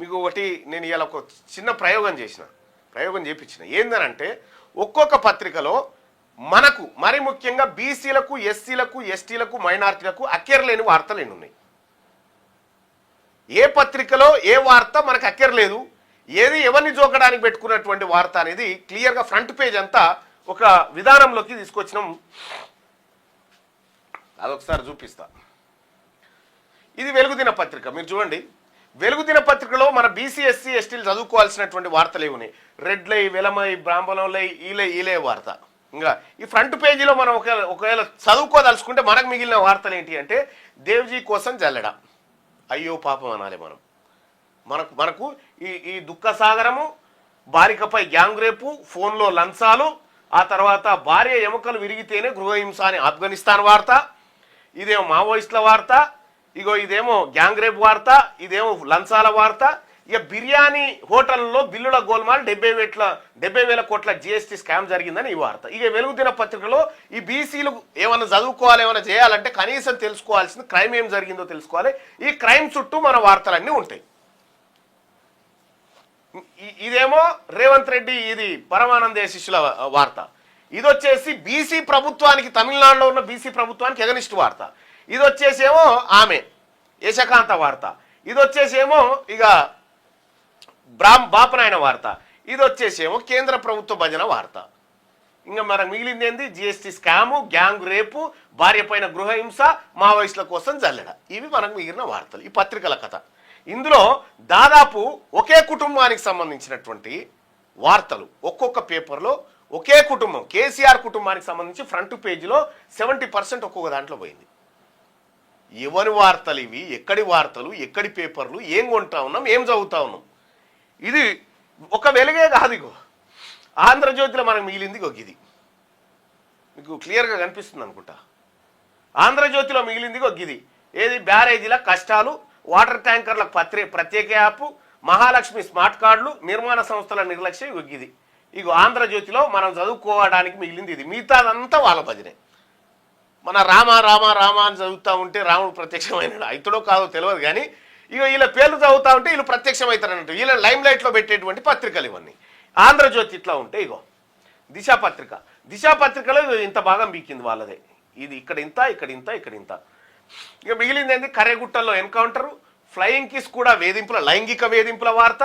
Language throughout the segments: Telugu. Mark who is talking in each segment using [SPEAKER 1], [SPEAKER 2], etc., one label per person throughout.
[SPEAKER 1] మీకు ఒకటి నేను ఇలా ఒక చిన్న ప్రయోగం చేసిన ప్రయోగం చేపించిన. ఏందనంటే ఒక్కొక్క పత్రికలో మనకు మరి ముఖ్యంగా బీసీలకు ఎస్సీలకు ఎస్టీలకు మైనార్టీలకు అక్కర్లేని వార్తలు ఎన్ని ఉన్నాయి ఏ పత్రికలో ఏ వార్త మనకు అక్కర్లేదు ఏది ఎవరిని జోకడానికి పెట్టుకున్నటువంటి వార్త అనేది క్లియర్గా ఫ్రంట్ పేజ్ అంతా ఒక విధానంలోకి తీసుకొచ్చినాం. అదొకసారి చూపిస్తా. ఇది వెలుగుదిన పత్రిక మీరు చూడండి. వెలుగుదిన పత్రికలో మన బీసీ ఎస్సీ ఎస్టీలు చదువుకోవాల్సినటువంటి వార్తలు ఏమి ఉన్నాయి రెడ్లై వెలమై బ్రాహ్మణంలై ఈలే ఈలే వార్త. ఇంకా ఈ ఫ్రంట్ పేజీలో మనం ఒకవేళ ఒకవేళ చదువుకోదలుచుకుంటే మనకు మిగిలిన వార్తలు ఏంటి అంటే దేవ్జీ కోసం జల్లెడ. అయ్యో పాపం అనాలి మనం. మనకు మనకు ఈ ఈ దుఃఖసాగరము బాలికపై గ్యాంగ్ రేపు ఫోన్లో లంచాలు ఆ తర్వాత భార్య ఎముకలు విరిగితేనే గృహహింస అని ఆఫ్ఘనిస్తాన్ వార్త ఇదేమో మావోయిస్టుల వార్త ఇగో ఇదేమో గ్యాంగ్ రేప్ వార్త ఇదేమో లంచాల వార్త. ఇక బిర్యానీ హోటల్లో బిల్లుల గోల్మాల్ డెబ్బై వేట్ల డెబ్బై వేల కోట్ల జిఎస్టీ స్కామ్ జరిగిందని ఈ వార్త. ఇక వెలుగుదిన పత్రికలో ఈ బీసీలు ఏమైనా చదువుకోవాలి ఏమైనా చేయాలంటే కనీసం తెలుసుకోవాల్సింది క్రైమ్ ఏం జరిగిందో తెలుసుకోవాలి. ఈ క్రైమ్ చుట్టూ మన వార్తలన్నీ ఉంటాయి. ఇదేమో రేవంత్ రెడ్డి ఇది పరమానంద శిష్యుల వార్త. ఇది వచ్చేసి బీసీ ప్రభుత్వానికి తమిళనాడులో ఉన్న బీసీ ప్రభుత్వానికి ఎగనిస్ట్ వార్త. ఇది వచ్చేసేమో ఆమె యశకాంత వార్త. ఇది వచ్చేసేమో ఇక బ్రాహ్మ బాపనాయన వార్త. ఇది వచ్చేసేమో కేంద్ర ప్రభుత్వ భజన వార్త. ఇంకా మనకు మిగిలింది ఏంది జిఎస్టీ స్కాము గ్యాంగ్ రేపు భార్య పైన గృహహింస మావోయిస్టుల కోసం జల్లెడ. ఇవి మనకు మిగిలిన వార్తలు ఈ పత్రికల కథ. ఇందులో దాదాపు ఒకే కుటుంబానికి సంబంధించినటువంటి వార్తలు ఒక్కొక్క పేపర్లో ఒకే కుటుంబం కేసీఆర్ కుటుంబానికి సంబంధించి ఫ్రంట్ పేజీలో సెవెంటీ పర్సెంట్ ఒక్కొక్క దాంట్లో పోయింది. ఎవరి వార్తలు ఇవి? ఎక్కడి వార్తలు? ఎక్కడి పేపర్లు? ఏం కొంటా ఉన్నాం? ఏం చదువుతా ఉన్నాం? ఇది ఒక వెలుగే కాదు ఇగో. ఆంధ్రజ్యోతిలో మనకు మిగిలింది ఒక ఇది మీకు క్లియర్గా కనిపిస్తుంది అనుకుంటా. ఆంధ్రజ్యోతిలో మిగిలింది ఒక ఇది ఏది? బ్యారేజీల కష్టాలు వాటర్ ట్యాంకర్లకు పత్రే ప్రత్యేక యాప్ మహాలక్ష్మి స్మార్ట్ కార్డులు నిర్మాణ సంస్థల నిర్లక్ష్యం ఇగో ఇది ఇగో ఆంధ్రజ్యోతిలో మనం చదువుకోవడానికి మిగిలింది ఇది. మిగతాదంతా వాళ్ళ భజనే. మన రామ రామ రామ అని చదువుతూ ఉంటే రాముడు ప్రత్యక్షమైనడు? అవుతాడో కాదో తెలియదు కానీ ఇక వీళ్ళ పేర్లు చదువుతూ ఉంటే వీళ్ళు ప్రత్యక్షమవుతారన్నట్టు వీళ్ళ లైమ్ లైట్లో పెట్టేటువంటి పత్రికలు ఇవన్నీ. ఆంధ్రజ్యోతి ఇట్లా ఉంటే ఇగో దిశాపత్రిక పత్రిక. పత్రికలో ఇంత భాగం బీకింది వాళ్ళదే. ఇది ఇక్కడ ఇంత ఇక్కడ ఇంత ఇక్కడ ఇంత. ఇక మిగిలింది ఏంది? కర్రెగుట్టల్లో ఎన్కౌంటరు ఫ్లయింగ్ కిస్ కూడా వేధింపుల లైంగిక వేధింపుల వార్త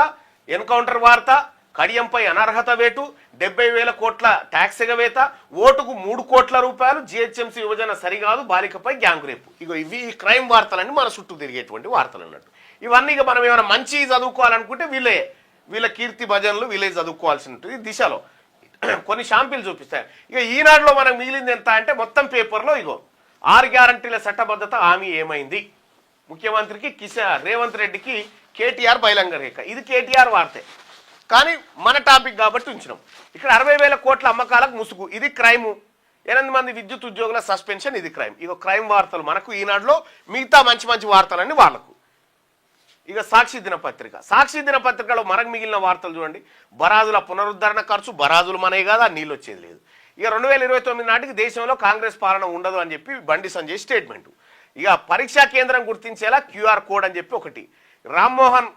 [SPEAKER 1] ఎన్కౌంటర్ వార్త కడియంపై అనర్హత వేటు డెబ్బై వేల కోట్ల ట్యాక్స్ ఎగవేత ఓటుకు మూడు కోట్ల రూపాయలు జిహెచ్ఎంసీ విభజన సరికాదు బాలికపై గ్యాంగ్ రేపు. ఇగో ఇవి ఈ క్రైమ్ వార్తలన్నీ మన చుట్టూ తిరిగేటువంటి వార్తలు అన్నట్టు. ఇవన్నీ ఇక మనం ఏమైనా మంచి చదువుకోవాలనుకుంటే వీళ్ళే వీళ్ళ కీర్తి భజనలు వీళ్ళే చదువుకోవాల్సి ఉంటుంది దిశలో. కొన్ని షాంపిల్ చూపిస్తాయి. ఇక ఈనాడులో మనకు మిగిలింది ఎంత అంటే మొత్తం పేపర్లో ఇగో ఆరు గ్యారంటీల చట్టబద్ధత హామీ ఏమైంది? ముఖ్యమంత్రికి కిషా రేవంత్ రెడ్డికి కేటీఆర్ బహిరంగ రేఖ. ఇది కేటీఆర్ వార్తే. కానీ మన టాపిక్ కాబట్టి ఉంచినాం. ఇక్కడ అరవై వేల కోట్ల అమ్మకాలకు ముసుగు. ఇది క్రైము. ఎనిమిది మంది విద్యుత్ ఉద్యోగుల సస్పెన్షన్ ఇది క్రైమ్. ఇక క్రైమ్ వార్తలు మనకు ఈనాడులో మిగతా మంచి మంచి వార్తలన్నీ వాళ్ళకు. ఇక సాక్షి దినపత్రిక సాక్షి దినపత్రికలో మనకు మిగిలిన వార్తలు చూడండి. బరాజుల పునరుద్ధరణ ఖర్చు బరాజులు మనవి కాదు? ఆ నీళ్ళు వచ్చేది లేదు. ఇక రెండు వేల ఇరవై తొమ్మిది నాటికి దేశంలో కాంగ్రెస్ పాలన ఉండదు అని చెప్పి బండి సంజయ్ స్టేట్మెంట్. ఇక పరీక్షా కేంద్రం గుర్తించేలా క్యూఆర్ కోడ్ అని చెప్పి ఒకటి. రామ్మోహన్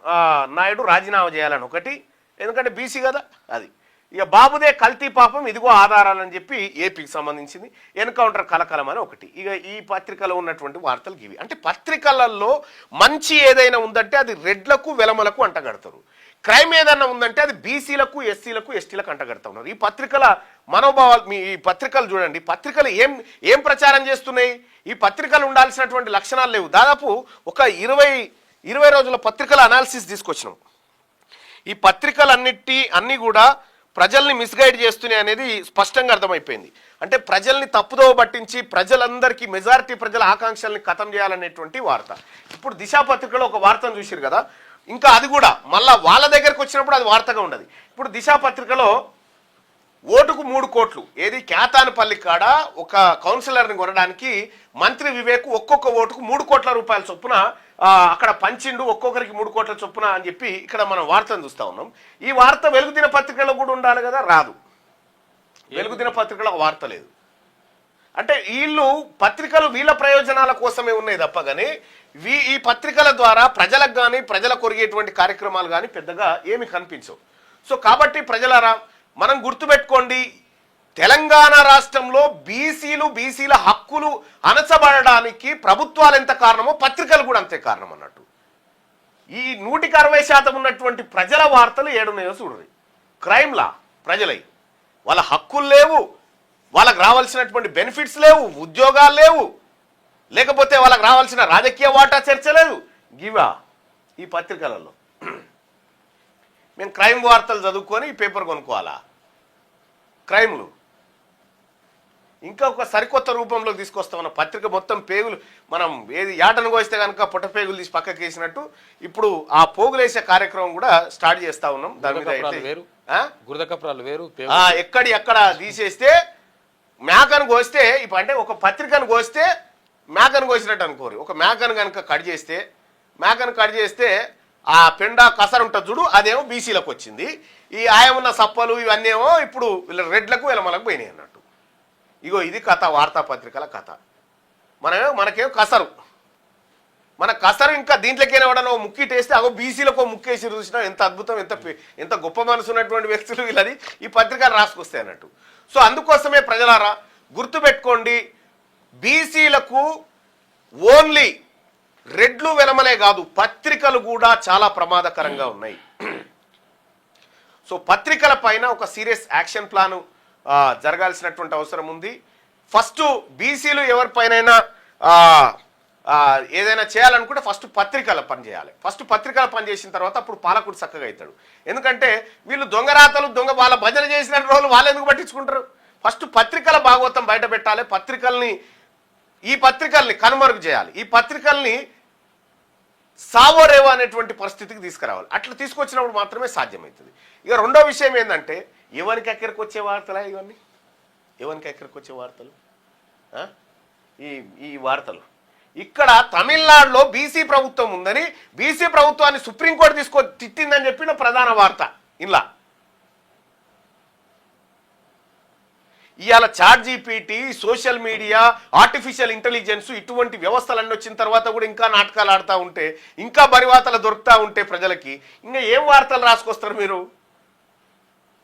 [SPEAKER 1] నాయుడు రాజీనామా చేయాలని ఒకటి. ఎందుకంటే బీసీ కదా? అది. ఇక బాబుదే కల్తీ పాపం ఇదిగో ఆధారాలని చెప్పి ఏపీకి సంబంధించింది. ఎన్కౌంటర్ కలకలం అని ఒకటి. ఇక ఈ పత్రికలో ఉన్నటువంటి వార్తలు ఇవి. అంటే పత్రికలలో మంచి ఏదైనా ఉందంటే అది రెడ్లకు వెలమలకు అంటగడతారు. క్రైమ్ ఏదైనా ఉందంటే అది బీసీలకు ఎస్సీలకు ఎస్టీలకు అంటగడతా ఉన్నారు. ఈ పత్రికల మనోభావాలు మీ ఈ పత్రికలు చూడండి. పత్రికలు ఏం ఏం ప్రచారం చేస్తున్నాయి? ఈ పత్రికలు ఉండాల్సినటువంటి లక్షణాలు లేవు. దాదాపు ఒక ఇరవై ఇరవై రోజుల పత్రికల అనాలిసిస్ తీసుకొచ్చినాం. ఈ పత్రికలన్నిటి అన్నీ కూడా ప్రజల్ని మిస్గైడ్ చేస్తున్నాయి అనేది స్పష్టంగా అర్థమైపోయింది. అంటే ప్రజల్ని తప్పుదోవ పట్టించి ప్రజలందరికీ మెజారిటీ ప్రజల ఆకాంక్షల్ని ఖతం చేయాలనేటువంటి వార్త. ఇప్పుడు దిశా పత్రికలో ఒక వార్తను చూసిరు కదా ఇంకా అది కూడా మళ్ళా వాళ్ళ దగ్గరకు వచ్చినప్పుడు అది వార్తగా ఉండదు. ఇప్పుడు దిశా పత్రికలో ఓటుకు మూడు కోట్లు. ఏది కేతానపల్లి కాడ ఒక కౌన్సిలర్ని కొనడానికి మంత్రి వివేక్ ఒక్కొక్క ఓటుకు మూడు కోట్ల రూపాయల చొప్పున అక్కడ పంచిండు ఒక్కొక్కరికి మూడు కోట్ల చొప్పున అని చెప్పి ఇక్కడ మనం వార్తను చూస్తా ఉన్నాం. ఈ వార్త వెలుగుదిన పత్రికలో కూడా ఉండాలి కదా? రాదు. వెలుగుదిన పత్రికలో ఒక వార్త లేదు. అంటే వీళ్ళు పత్రికలు వీళ్ళ ప్రయోజనాల కోసమే ఉన్నాయి తప్ప కానీ వీ ఈ పత్రికల ద్వారా ప్రజలకు కానీ ప్రజల కొరిగేటువంటి కార్యక్రమాలు కానీ పెద్దగా ఏమి కనిపించవు. సో కాబట్టి ప్రజలారా మనం గుర్తుపెట్టుకోండి తెలంగాణ రాష్ట్రంలో బీసీలు బీసీల హక్కులు అణచబడడానికి ప్రభుత్వాలు ఎంత కారణమో పత్రికలు కూడా అంతే కారణం అన్నట్టు. ఈ నూటికి అరవై శాతం ఉన్నటువంటి ప్రజల వార్తలు ఏడున్నాయో చూడండి క్రైమ్లా ప్రజలై. వాళ్ళ హక్కులు లేవు వాళ్ళకి రావాల్సినటువంటి బెనిఫిట్స్ లేవు ఉద్యోగాలు లేవు. లేకపోతే వాళ్ళకి రావాల్సిన రాజకీయ వాటా చర్చ లేదు. గివా ఈ పత్రికలలో. మేము క్రైమ్ వార్తలు చదువుకొని ఈ పేపర్ కొనుక్కోవాలా? క్రైమ్లు. ఇంకా ఒక సరికొత్త రూపంలోకి తీసుకొస్తామన్న పత్రిక మొత్తం పేగులు. మనం ఏది యాటను కోస్తే కనుక పుట్ట పేగులు తీసి పక్కకి వేసినట్టు ఇప్పుడు ఆ పోగులేసే కార్యక్రమం కూడా స్టార్ట్ చేస్తా ఉన్నాం. దాని మీద అయితే
[SPEAKER 2] వేరు.
[SPEAKER 1] ఎక్కడి ఎక్కడ తీసేస్తే మేకను కోస్తే ఇప్పుడు అంటే ఒక పత్రికను కోస్తే మేకను కోసినట్టు అనుకోరు. ఒక మేకను కనుక కట్ చేస్తే మేకను కట్ చేస్తే ఆ పెండ కసరు ఉంటుంది చూడు అదేమో బీసీలకు వచ్చింది. ఈ ఆయమున్న సప్పలు ఇవన్నీ ఏమో ఇప్పుడు వీళ్ళ రెడ్లకు వీళ్ళమలకు పోయినాయి అన్నట్టు. ఇగో ఇది కథ వార్తాపత్రికల కథ. మనమేమో మనకేమో కసరు. మన కసరు ఇంకా దీంట్లోకైనా ఎవడన్నా ఓ ముక్కి టేస్తే అగో బీసీలకు ముక్కేసి చూసినా ఎంత అద్భుతం ఎంత ఎంత గొప్ప మనసు ఉన్నటువంటి వ్యక్తులు వీళ్ళది ఈ పత్రికలు రాసుకొస్తాయి అన్నట్టు. సో అందుకోసమే ప్రజలారా గుర్తుపెట్టుకోండి బీసీలకు ఓన్లీ రెడ్లు వెలమలే కాదు పత్రికలు కూడా చాలా ప్రమాదకరంగా ఉన్నాయి. సో పత్రికల పైన ఒక సీరియస్ యాక్షన్ ప్లాన్ జరగాల్సినటువంటి అవసరం ఉంది. ఫస్ట్ బీసీలు ఎవరిపైనైనా ఏదైనా చేయాలనుకుంటే ఫస్ట్ పత్రికల పని చేయాలి. ఫస్ట్ పత్రికల పని చేసిన తర్వాత అప్పుడు పాలకుడు చక్కగా అవుతాడు ఎందుకంటే వీళ్ళు దొంగరాతలు దొంగ వాళ్ళ భజన చేసిన రోజులు వాళ్ళు ఎందుకు పట్టించుకుంటారు? ఫస్ట్ పత్రికల భాగవతం బయట పెట్టాలి పత్రికల్ని ఈ పత్రికల్ని కనుమరుగు చేయాలి. ఈ పత్రికల్ని సావోరేవో అనేటువంటి పరిస్థితికి తీసుకురావాలి. అట్లా తీసుకొచ్చినప్పుడు మాత్రమే సాధ్యమవుతుంది. ఇక రెండో విషయం ఏంటంటే ఎవరికి ఎక్కడికి వచ్చే వార్తలా ఇవన్నీ? ఎవరికి ఎక్కడికి వచ్చే వార్తలు? ఈ ఈ వార్తలు. ఇక్కడ తమిళనాడులో బీసీ ప్రభుత్వం ఉందని బీసీ ప్రభుత్వాన్ని సుప్రీంకోర్టు తీసుకొని తిట్టిందని చెప్పిన ప్రధాన వార్త. ఇలా ఇవాళ chat GPT social media artificial intelligence ఇటువంటి వ్యవస్థలన్నీ వచ్చిన తర్వాత కూడా ఇంకా నాటకాలు ఆడుతూ ఉంటే ఇంకా బరివాతలు దొరుకుతూ ఉంటే ప్రజలకి ఇంకా ఏం వార్తలు రాసుకొస్తారు మీరు?